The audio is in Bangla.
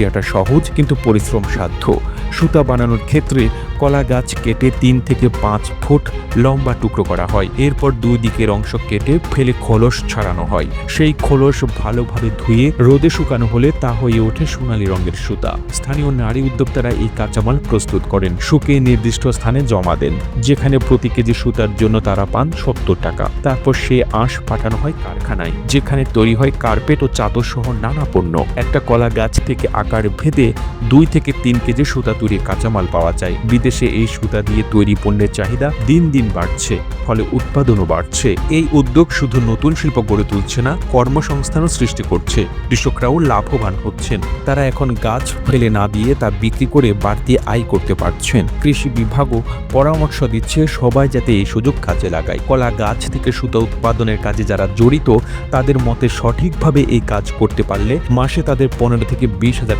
প্রক্রিয়াটা সহজ কিন্তু পরিশ্রম সাধ্য সুতা বানানোর ক্ষেত্রে কলা গাছ কেটে তিন থেকে পাঁচ ফুট লম্বা টুকরো করা হয়। এরপর দুই দিকের অংশ কেটে ফেলে খোলস ছাড়ানো হয়। সেই খোলস ভালোভাবে ধুয়ে রোদে শুকানো হলে তা হয়ে ওঠে সোনালী রঙের সুতা। স্থানীয় নারী উদ্যোক্তারা এই কাঁচামাল প্রস্তুত করেন। শুকিয়ে নির্দিষ্ট স্থানে জমা দেন। যেখানে প্রতি কেজি সুতার জন্য তারা পান সত্তর টাকা। তারপর সে আঁশ পাঠানো হয় কারখানায়, যেখানে তৈরি হয় কার্পেট ও চাদর সহ নানা পণ্য। একটা কলা গাছ থেকে আকার ভেদে দুই থেকে তিন কেজি সুতা তৈরির কাঁচামাল পাওয়া যায়। বিদেশে এই সুতা দিয়ে তৈরি পণ্যের চাহিদা দিন দিন বাড়ছে, ফলে উৎপাদনও বাড়ছে। এই উদ্যোগ শুধু নতুন শিল্প গড়ে তুলছে না, কর্মসংস্থানও সৃষ্টি করছে। কৃষকরাও লাভবান হচ্ছেন। তারা এখন গাছ ফেলে না দিয়ে তা বিক্রি করে বাড়তি আয় করতে পারছেন। কৃষি বিভাগও পরামর্শ দিচ্ছে, সবাই যাতে এই সুযোগ কাজে লাগায়। কলা গাছ থেকে সুতা উৎপাদনের কাজে যারা জড়িত, তাদের মতে সঠিকভাবে এই কাজ করতে পারলে মাসে তাদের পনেরো থেকে বিশ হাজার